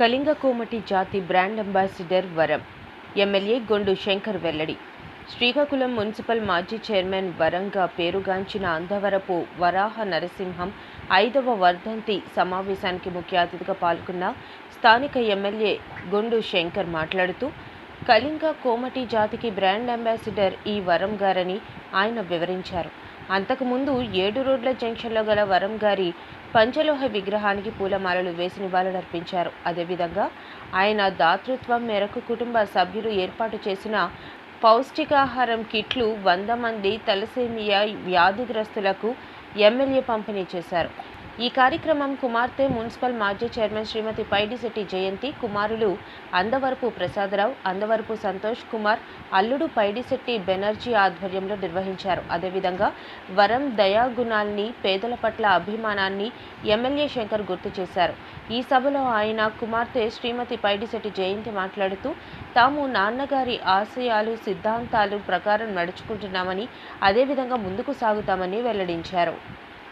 కళింగ కోమటి జాతి brand ambassador వరం. MLA Gondu Shankar వెల్లడి. శ్రీకాకుళం మున్సిపల్ మాజీ చైర్మన్ వరంగా పేరుగాంచిన అందవరపు వరాహ నరసింహం ఐదవ వర్ధంతి సమావేశానికి ముఖ్య అతిథిగా పాల్గొన్న స్థానిక ఎమ్మెల్యే గుండు శంకర్ మాట్లాడుతూ కళింగ కోమటి జాతికి బ్రాండ్ అంబాసిడర్ ఈ వరం గారని ఆయన వివరించారు. అంతకుముందు ఏడు రోడ్ల జంక్షన్లో గల వరం గారి పంచలోహ విగ్రహానికి పూలమాలలు వేసి నివాళులర్పించారు. అదేవిధంగా ఆయన దాతృత్వం మేరకు కుటుంబ సభ్యులు ఏర్పాటు చేసిన పౌష్టికాహారం కిట్లు వంద మంది తలసేమియా వ్యాధిగ్రస్తులకు ఎమ్మెల్యే పంపిణీ చేశారు. ఈ కార్యక్రమం కుమార్తె మున్సిపల్ మాజీ చైర్మన్ శ్రీమతి పైడిశెట్టి జయంతి కుమారులు అందవరపు ప్రసాదరావు అందవరపు సంతోష్ కుమార్ అల్లుడు పైడిశెట్టి బెనర్జీ ఆధ్వర్యంలో నిర్వహించారు. అదేవిధంగా వరం దయాగుణాల్ని పేదల పట్ల అభిమానాన్ని ఎమ్మెల్యే శంకర్ గుర్తు చేశారు. ఈ సభలో ఆయన కుమార్తె శ్రీమతి పైడిశెట్టి జయంతి మాట్లాడుతూ తాము నాన్నగారి ఆశయాలు సిద్ధాంతాలు ప్రకారం నడుచుకుంటున్నామని అదేవిధంగా ముందుకు సాగుతామని వెల్లడించారు.